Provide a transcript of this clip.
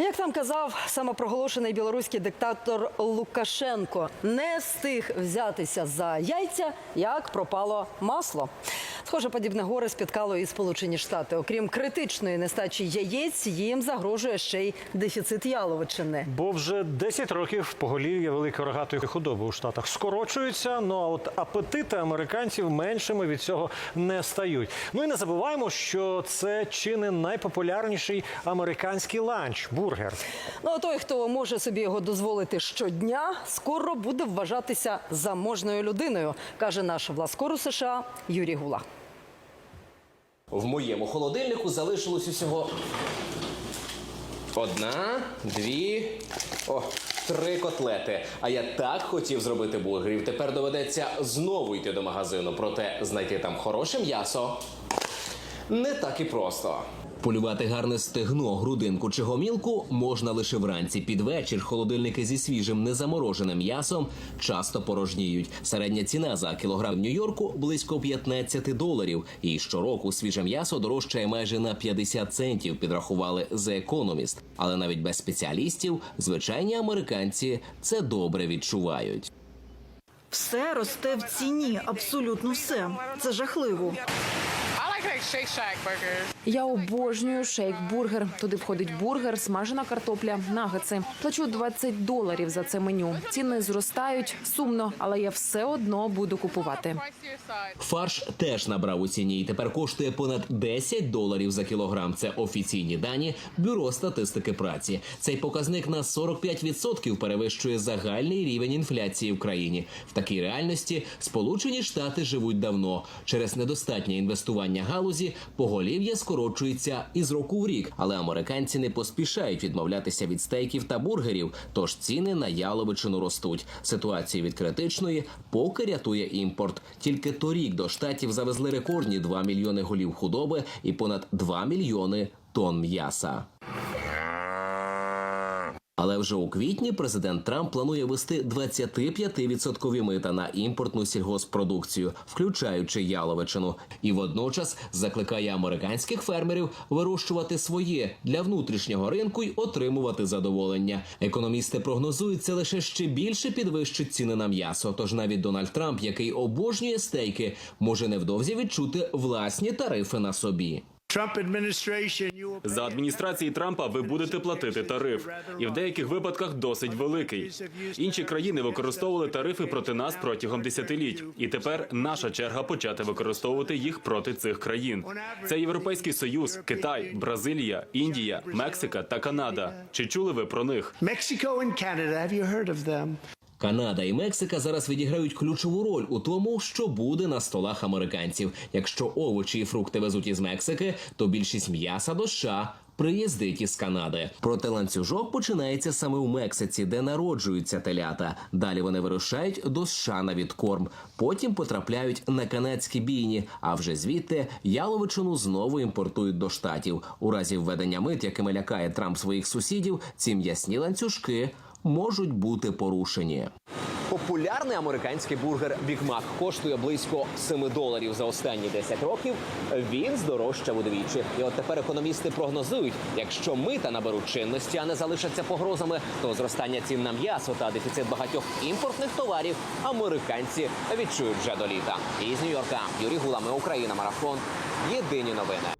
Як там казав самопроголошений білоруський диктатор Лукашенко, не встиг взятися за яйця, як пропало масло. Схоже, подібне горе спіткало і Сполучені Штати. Окрім критичної нестачі яєць, їм загрожує ще й дефіцит яловичини. Бо вже 10 років поголів'я великої рогатої худоби у штатах скорочуються. Ну а от апетити американців меншими від цього не стають. Ну і не забуваємо, що це чи не найпопулярніший американський ланч бургер. Ну а той, хто може собі його дозволити щодня, скоро буде вважатися заможною людиною, каже наш власкору США Юрій Гула. В моєму холодильнику залишилось усього одна, дві, о, три котлети. А я так хотів зробити бургерів. Тепер доведеться знову йти до магазину. Проте знайти там хороше м'ясо не так і просто. Полювати гарне стегно, грудинку чи гомілку можна лише вранці. Під вечір холодильники зі свіжим незамороженим м'ясом часто порожніють. Середня ціна за кілограм в Нью-Йорку близько 15 доларів. І щороку свіже м'ясо дорожчає майже на 50 центів. Підрахували The Economist. Але навіть без спеціалістів звичайні американці це добре відчувають. Все росте в ціні, абсолютно все. Це жахливо. Я обожнюю шейк-бургер. Туди входить бургер, смажена картопля, нагетси. Плачу 20 доларів за це меню. Ціни зростають сумно, але я все одно буду купувати. Фарш теж набрав у ціні і тепер коштує понад 10 доларів за кілограм. Це офіційні дані бюро статистики праці. Цей показник на 45% перевищує загальний рівень інфляції в країні. В такій реальності Сполучені Штати живуть давно. Через недостатнє інвестування галузі поголів'я скорочується із року в рік. Але американці не поспішають відмовлятися від стейків та бургерів, тож ціни на яловичину ростуть. Ситуація від критичної поки рятує імпорт. Тільки торік до штатів завезли рекордні 2 мільйони голів худоби і понад 2 мільйони тонн м'яса. Але вже у квітні президент Трамп планує вести 25% мита на імпортну сільгоспродукцію, включаючи яловичину, і водночас закликає американських фермерів вирощувати своє для внутрішнього ринку й отримувати задоволення. Економісти прогнозують, це лише ще більше підвищить ціни на м'ясо. Тож навіть Дональд Трамп, який обожнює стейки, може невдовзі відчути власні тарифи на собі. За адміністрації Трампа ви будете платити тариф, і в деяких випадках досить великий. Інші країни використовували тарифи проти нас протягом десятиліть, і тепер наша черга почати використовувати їх проти цих країн. Це Європейський Союз, Китай, Бразилія, Індія, Мексика та Канада. Чи чули ви про них? Канада і Мексика зараз відіграють ключову роль у тому, що буде на столах американців. Якщо овочі і фрукти везуть із Мексики, то більшість м'яса до США приїздить із Канади. Проте ланцюжок починається саме у Мексиці, де народжуються телята. Далі вони вирушають до США на відкорм. Потім потрапляють на канадські бійні. А вже звідти яловичину знову імпортують до штатів. У разі введення мит, якими лякає Трамп своїх сусідів, ці м'ясні ланцюжки можуть бути порушені. Популярний американський бургер Mac коштує близько 7 доларів за останні 10 років. Він здорожчав удвічі. І от тепер економісти прогнозують, якщо мита наберуть чинності, а не залишаться погрозами, то зростання цін на м'ясо та дефіцит багатьох імпортних товарів американці відчують вже до літа. Із Нью-Йорка Юрій Гулами, Україна, марафон. Єдині новини.